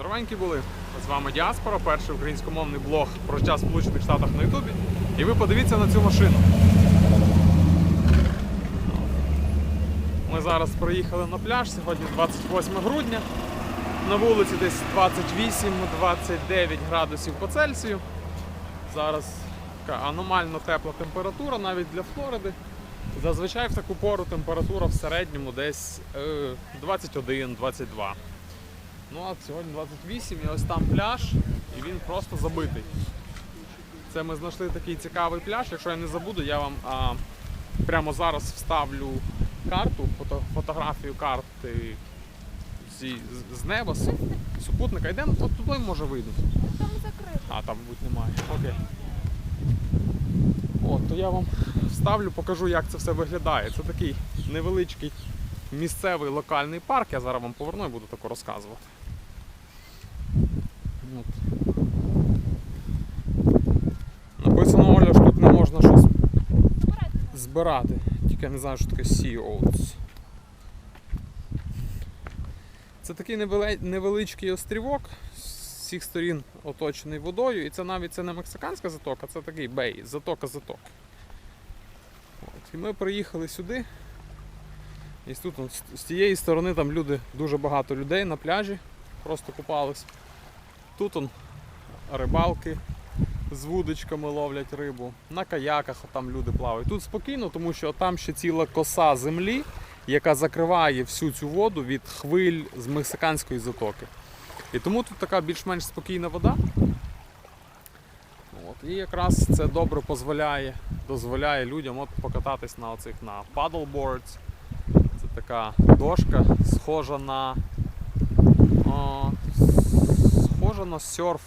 Здоровенькі були. З вами Діаспора, перший українськомовний блог про життя в Сполучених Штатах на Ютубі. І ви подивіться на цю машину. Ми зараз приїхали на пляж. Сьогодні 28 грудня. На вулиці десь 28-29 градусів по Цельсію. Зараз така аномально тепла температура навіть для Флориди. Зазвичай в таку пору температура в середньому десь е, 21-22. Ну а сьогодні 28 і ось там пляж, і він просто забитий. Це ми знайшли такий цікавий пляж. Якщо я не забуду, я вам а, прямо зараз вставлю карту, фото, фотографію карти зі, з, неба, з супутника. Йдемо, от туди може вийду. Там закрито. А, там, мабуть, немає. Окей. От, то я вам вставлю, покажу, як це все виглядає. Це такий невеличкий місцевий локальний парк. Я зараз вам поверну і буду тако розказувати. Написано, Оля, що тут не можна щось збирати. Тільки я не знаю, що таке sea oats. Це такий невеличкий острівок з всіх сторін оточений водою. І це навіть це не мексиканська затока, це такий бей, затока заток. От. І ми приїхали сюди. І тут з тієї сторони там люди, дуже багато людей на пляжі, просто купались. Тут он рибалки з вудочками ловлять рибу, на каяках там люди плавають. Тут спокійно, тому що там ще ціла коса землі, яка закриває всю цю воду від хвиль з мексиканської затоки. І тому тут така більш-менш спокійна вода. От, і якраз це добре дозволяє, дозволяє людям от покататись на оцих на paddleboards. Це така дошка, схожа на о, схожа на серф,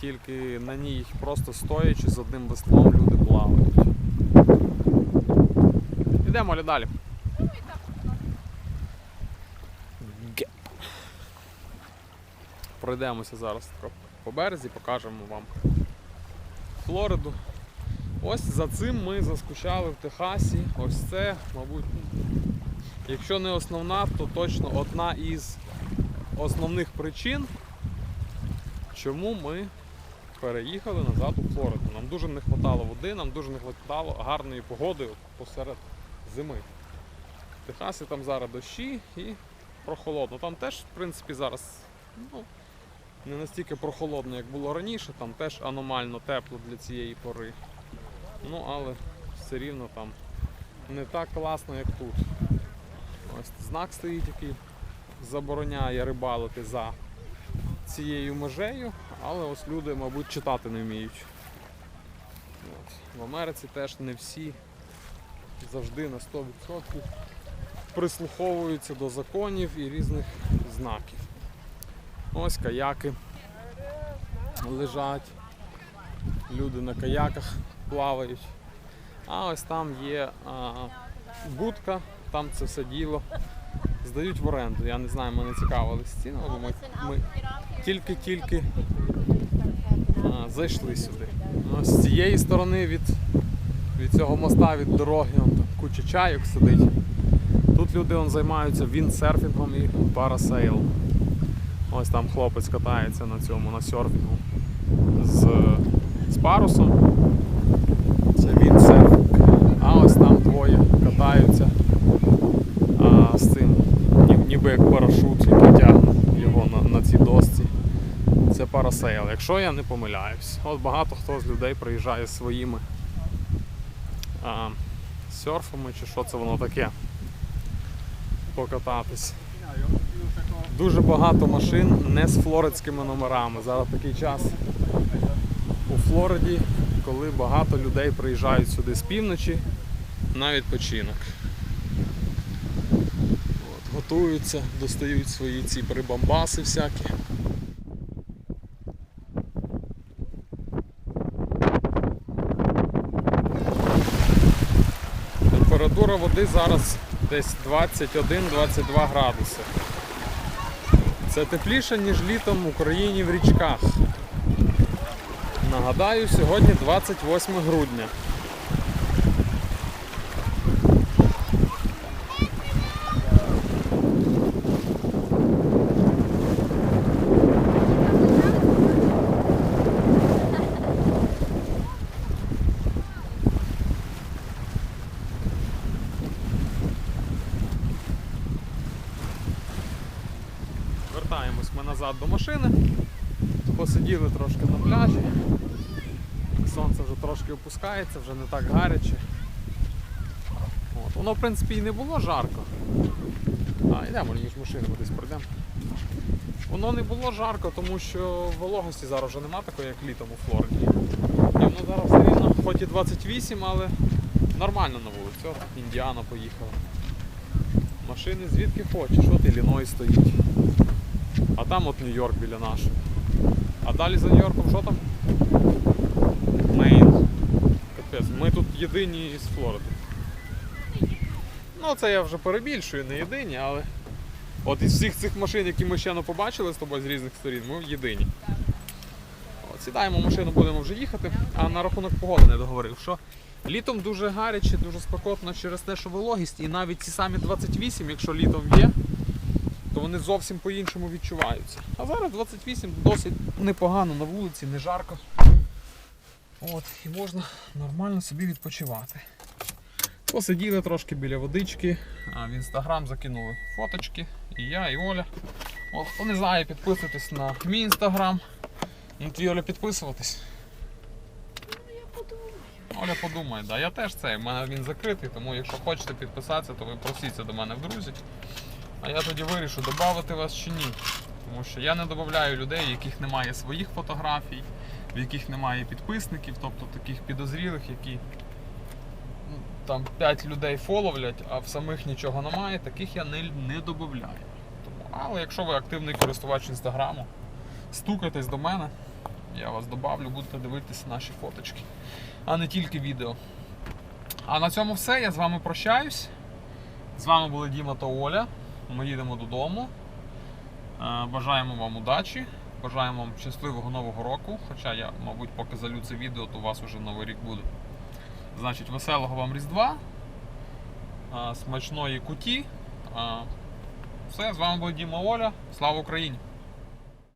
тільки на ній просто стоячи з одним веслом люди плавають. Йдемо далі. Пройдемося зараз по березі, покажемо вам Флориду. Ось за цим ми заскучали в Техасі. Ось це, мабуть, якщо не основна, то точно одна із основних причин, чому ми переїхали назад у Флориду. Нам дуже не вистачало води, нам дуже не вистачало гарної погоди посеред зими. В Техасі там зараз дощі і прохолодно. Там теж, в принципі, зараз ну, не настільки прохолодно, як було раніше, там теж аномально тепло для цієї пори. Ну, але все рівно там не так класно, як тут. Ось знак стоїть, який забороняє рибалити за цією межею, але ось люди, мабуть, читати не вміють. От. В Америці теж не всі завжди на 100% прислуховуються до законів і різних знаків. Ось каяки лежать, люди на каяках плавають. А ось там є а, будка, там це все діло здають в оренду. Я не знаю, ми не цікавились цінами, ми, ми тільки-тільки зайшли сюди. Ну, з цієї сторони від, від цього моста, від дороги, там куча чайок сидить. Тут люди он, займаються віндсерфінгом і парасейл. Ось там хлопець катається на цьому, на серфінгу з, з парусом. Це віндсерфінг. А ось там двоє катаються ніби як парашут, який тягне його на, на цій досці. Це парасейл, якщо я не помиляюсь. От багато хто з людей приїжджає своїми а, серфами чи що це воно таке. Покататись. Дуже багато машин не з флоридськими номерами. Зараз такий час у Флориді, коли багато людей приїжджають сюди з півночі на відпочинок. От, готуються, достають свої ці прибамбаси всякі. Температура води зараз десь 21-22 градуси. Це тепліше, ніж літом в Україні в річках. Нагадаю, сьогодні 28 грудня. Повертаємось ми назад до машини. Посиділи трошки на пляжі. Сонце вже трошки опускається, вже не так гаряче. От. Воно, в принципі, і не було жарко. А, йдемо між машинами десь пройдемо. Воно не було жарко, тому що вологості зараз вже нема такої, як літом у Флориді. І воно зараз все рівно, хоч і 28, але нормально на вулиці. От Індіана поїхала. Машини звідки хочеш, от Ілліной стоїть. А там от Нью-Йорк біля нашого. А далі за Нью-Йорком що там? Мейн. Капець, ми тут єдині із Флориди. Ну, це я вже перебільшую, не єдині, але. От із всіх цих машин, які ми ще не побачили з тобою з різних сторін, ми єдині. От, сідаємо в машину, будемо вже їхати. А на рахунок погоди не договорив, що літом дуже гаряче, дуже спекотно через те, що вологість, і навіть ці самі 28, якщо літом є, вони зовсім по-іншому відчуваються. А зараз 28 досить непогано на вулиці, не жарко. От, і можна нормально собі відпочивати. Посиділи трошки біля водички, а в інстаграм закинули фоточки. І я, і Оля. От, хто не знає, підписуйтесь на мій інстаграм. Ну твій Оля підписуватись. Оля подумає, да. Я теж цей, в мене він закритий, тому якщо хочете підписатися, то ви просіться до мене в друзі. А я тоді вирішу, додати вас чи ні. Тому що я не додаю людей, яких немає своїх фотографій, в яких немає підписників, тобто таких підозрілих, які ну, там 5 людей фоловлять, а в самих нічого немає, таких я не, не додаю. Але якщо ви активний користувач інстаграму, стукайтесь до мене, я вас добавлю, будете дивитися наші фоточки, а не тільки відео. А на цьому все. Я з вами прощаюсь. З вами були Діма та Оля. Ми їдемо додому. Е, Бажаємо вам удачі. Бажаємо вам щасливого нового року. Хоча я, мабуть, поки залю це відео, то у вас вже новий рік буде. Значить, веселого вам Різдва, е, смачної куті. Е, Все, з вами був Діма Оля. Слава Україні!